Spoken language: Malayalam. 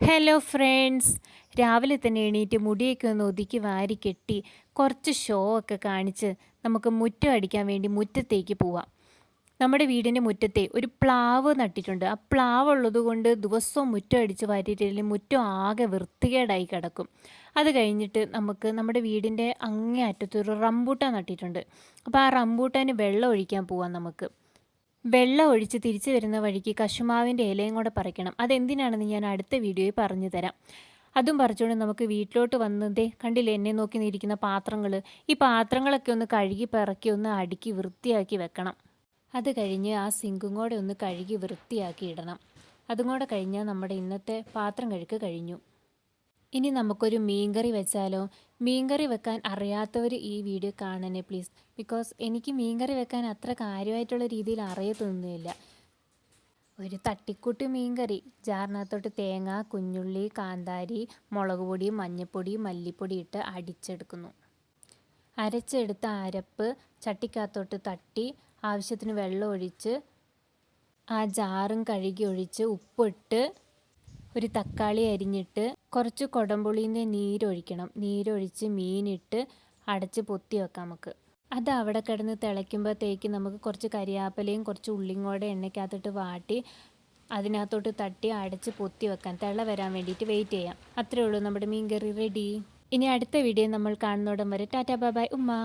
ഹലോ ഫ്രണ്ട്സ് രാവിലെ തന്നെ എണീറ്റ് മുടിയൊക്കെ ഒന്ന് ഒതുക്കി വാരി കെട്ടി കുറച്ച് ഷോ ഒക്കെ കാണിച്ച് നമുക്ക് മുറ്റം അടിക്കാൻ വേണ്ടി മുറ്റത്തേക്ക് പോവാം. നമ്മുടെ വീടിന്റെ മുറ്റത്തെ ഒരു പ്ലാവ് നട്ടിട്ടുണ്ട്. ആ പ്ലാവ് ഉള്ളത് കൊണ്ട് ദിവസവും മുറ്റം അടിച്ച് വാരിയിട്ടില്ലെങ്കിൽ മുറ്റം ആകെ വൃത്തികേടായി കിടക്കും. അത് കഴിഞ്ഞിട്ട് നമുക്ക് നമ്മുടെ വീടിന്റെ അങ്ങേ അറ്റത്തൊരു റംബൂട്ടാൻ നട്ടിട്ടുണ്ട്. അപ്പോൾ ആ റംബൂട്ടാന് വെള്ളം ഒഴിക്കാൻ പോവാം നമുക്ക്. വെള്ളം ഒഴിച്ച് തിരിച്ചു വരുന്ന വഴിക്ക് കശുമാവിന്റെ ഇലയും കൂടെ പറിക്കണം. അതെന്തിനാണെന്ന് ഞാൻ അടുത്ത വീഡിയോയിൽ പറഞ്ഞു തരാം. അതും പറിച്ചുകൊണ്ട് നമുക്ക് വീട്ടിലോട്ട് വന്നതേ കണ്ടില്ലേ എന്നെ നോക്കി നിന്നിരിക്കുന്ന പാത്രങ്ങൾ ഈ പാത്രങ്ങളൊക്കെ ഒന്ന് കഴുകി പിറക്കി ഒന്ന് അടുക്കി വൃത്തിയാക്കി വെക്കണം. അത് കഴിഞ്ഞ് ആ സിങ്കും കൂടെ ഒന്ന് കഴുകി വൃത്തിയാക്കി ഇടണം. അതും കൂടെ കഴിഞ്ഞാൽ നമ്മുടെ ഇന്നത്തെ പാത്രം കഴുക്ക് കഴിഞ്ഞു. ഇനി നമുക്കൊരു മീൻകറി വെച്ചാലോ? മീൻകറി വെക്കാൻ അറിയാത്തവർ ഈ വീഡിയോ കാണണേ പ്ലീസ് ബിക്കോസ് എനിക്ക് മീൻകറി വെക്കാൻ അത്ര കാര്യമായിട്ടുള്ള രീതിയിൽ അറിയത്തൊന്നുമില്ല. ഒരു തട്ടിക്കൂട്ട് മീൻകറി. ജാറിനകത്തോട്ട് തേങ്ങ കുഞ്ഞുള്ളി കാന്താരി മുളക് പൊടി മഞ്ഞൾപ്പൊടി മല്ലിപ്പൊടി ഇട്ട് അടിച്ചെടുക്കുന്നു. അരച്ചെടുത്ത അരപ്പ് ചട്ടിക്കകത്തോട്ട് തട്ടി ആവശ്യത്തിന് വെള്ളം ഒഴിച്ച് ആ ജാറും കഴുകി ഒഴിച്ച് ഉപ്പിട്ട് ഒരു തക്കാളി അരിഞ്ഞിട്ട് കുറച്ച് കുടംപുളീന്റെ നീരൊഴിക്കണം. നീരൊഴിച്ച് മീനിട്ട് അടച്ച് പൊത്തി വെക്കാം നമുക്ക്. അത് അവിടെ കിടന്ന് തിളയ്ക്കുമ്പോഴത്തേക്ക് നമുക്ക് കുറച്ച് കരിയാപ്പലയും കുറച്ച് ഉള്ളിയും കൂടെ എണ്ണയ്ക്കകത്തിട്ട് വാട്ടി അതിനകത്തോട്ട് തട്ടി അടച്ച് പൊത്തി വെക്കാം. തിള വരാൻ വേണ്ടിയിട്ട് വെയിറ്റ് ചെയ്യാം. അത്രേ ഉള്ളൂ നമ്മുടെ മീൻ കറി റെഡി ഇനി അടുത്ത വീഡിയോ നമ്മൾ കാണുന്നോടം വരെ ടാറ്റാ ബാബായ് ഉമ്മ.